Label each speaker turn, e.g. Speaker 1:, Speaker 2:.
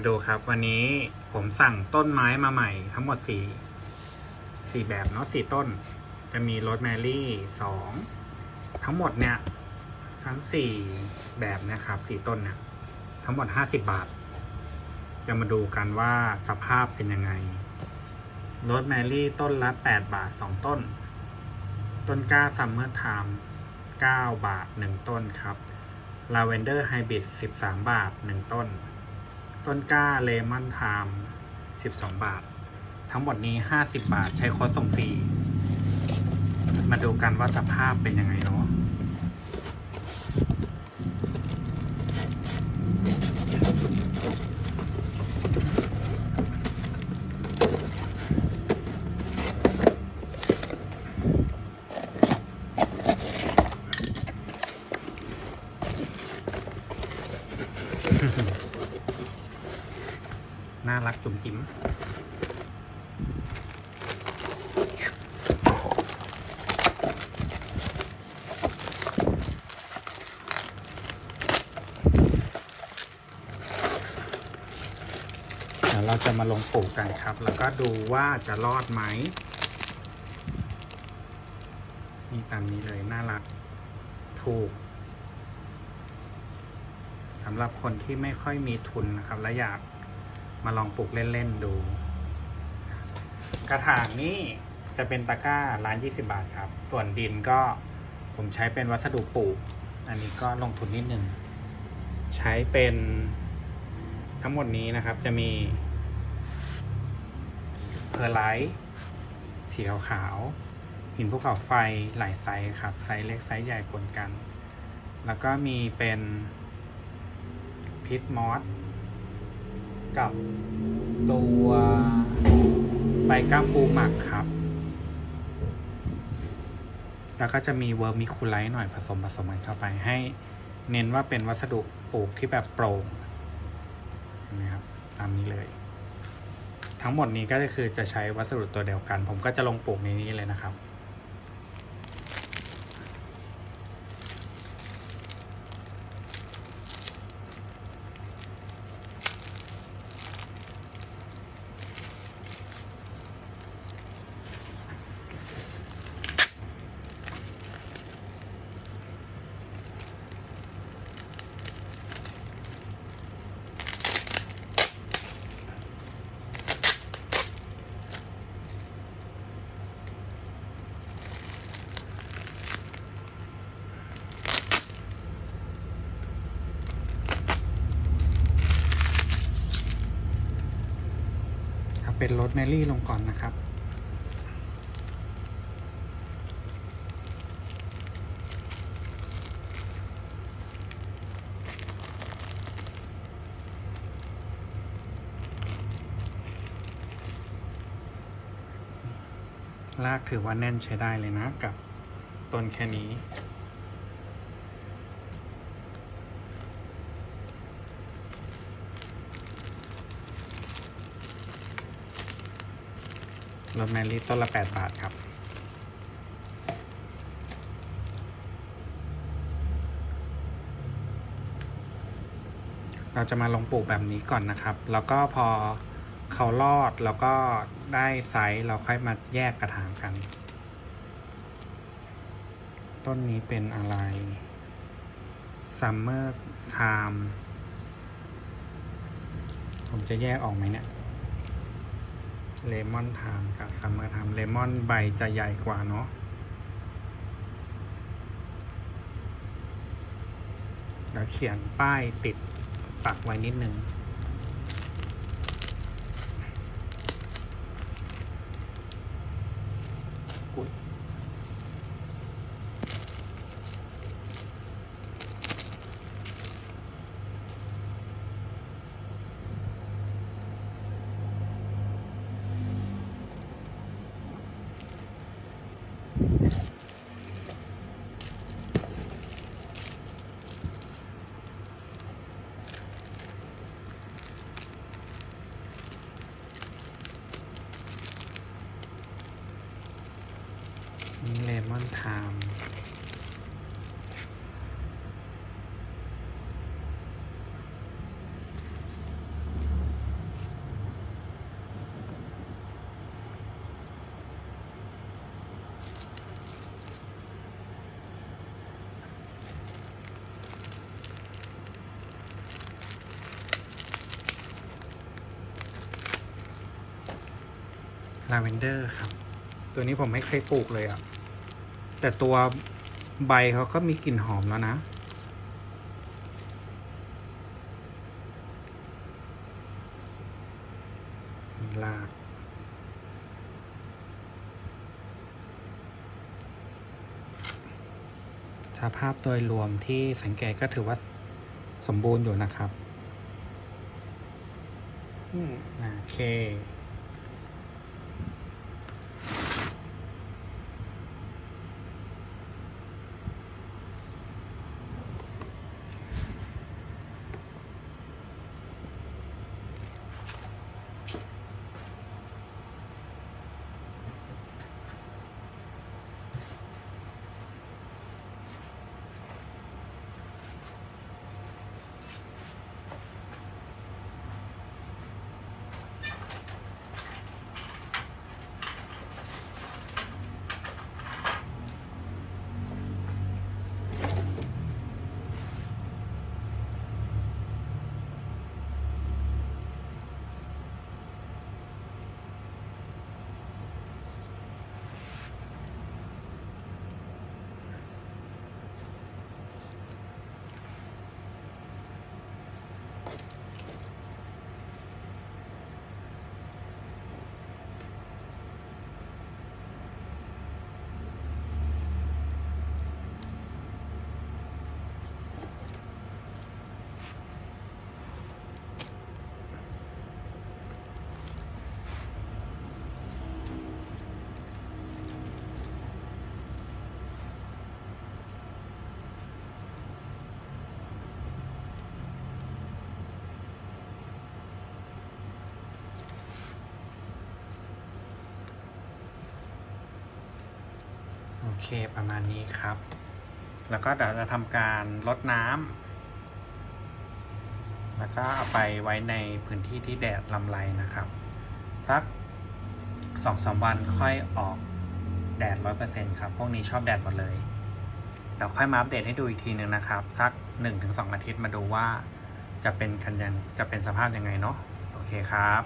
Speaker 1: มาดูครับ วันนี้ผมสั่งต้นไม้มาใหม่ทั้งหมดสี่สี่แบบเนาะสี่ต้น จะมีโรสแมรี่สองทั้งหมดเนี่ยทั้งสี่แบบนะครับสี่ต้นเนี่ยทั้งหมดห้าสิบบาท จะมาดูกันว่าสภาพเป็นยังไงโรสแมรี่ต้นละแปดบาทสองต้น ต้นกล้าซัมเมอร์ไทม์เก้าบาทหนึ่งต้นครับลาเวนเดอร์ไฮบริดสิบสามบาทหนึ่งต้น ต้นกล้าเลมอนไทม์12 บาท ทั้งหมดนี้ 50 บาทใช้โค้ดส่งฟรี มาดูกันว่าสภาพเป็นยังไงเนาะ น่ารักจุ๋มจิ๋มเดี๋ยวเราจะมาลงปลูกกันครับ แล้วก็ดูว่าจะรอดไหมนี่ตามนี้เลย น่ารัก ถูกสำหรับคนที่ไม่ค่อยมีทุนนะครับ และอยาก มาลองปลูกเล่นๆดู กระถางนี่จะเป็นตะกร้าร้าน20บาทครับ ส่วนดินก็ผมใช้เป็นวัสดุปลูก อันนี้ก็ลงทุนนิดนึง ใช้เป็นทั้งหมดนี้นะครับจะมีเพอร์ไลท์สีขาวๆหินภูเขาไฟหลายไซส์ครับ ไซส์เล็กไซส์ใหญ่ปนกัน แล้วก็มีเป็นพิษมอส กับตัวใบก้ามปูหมักครับ แล้วก็จะมีเวอร์มิคูไลท์หน่อยผสมผสมกันเข้าไปให้เน้นว่าเป็นวัสดุปลูกที่แบบโปร่งนะครับตามนี้เลย ทั้งหมดนี้ก็คือจะใช้วัสดุตัวเดียวกัน ผมก็จะลงปลูกในนี้เลยนะครับ เอาเป็นรสแมรี่ลงก่อนนะครับรากถือว่าแน่นใช้ได้เลยนะกับต้นแค่นี้ รถแมรี่ต้นละ 8 บาทครับ เราจะมาลงปลูกแบบนี้ก่อนนะครับ แล้วก็พอเขารอดแล้วก็ได้ไซส์เราค่อยมาแยกกระถางกัน ต้นนี้เป็นอะไร Summer Time ผมจะแยกออกไหมเนี่ย เลมอนไทม์กับซัมเมอร์ไทม์เลมอนใบจะใหญ่กว่าเนาะแล้วเขียนป้ายติดปักไว้นิดนึงอุ้ย นี่เลมอนไทม์ลาเวนเดอร์ครับ ตัวนี้ผมไม่เคยปลูกเลยอะ่ะ แต่ตัวใบเขาก็มีกลิ่นหอมแล้วนะ ลากสภาพโดยรวมที่สังเกตก็ถือว่าสมบูรณ์อยู่นะครับอืมโอเค เคประมาณนี้ครับ แล้วก็เดี๋ยวจะทำการลดน้ำแล้วก็เอาไปไว้ในพื้นที่ที่แดดลำไรนะครับ สักสองสามวันค่อยออกแดดร้อยเปอร์เซ็นครับ พวกนี้ชอบแดดหมดเลยเดี๋ยวค่อยมาอัปเดตให้ดูอีกทีหนึ่งนะครับ สักหนึ่งถึงสองอาทิตย์มาดูว่าจะเป็นกันยังจะเป็นสภาพยังไงเนาะโอเคครับ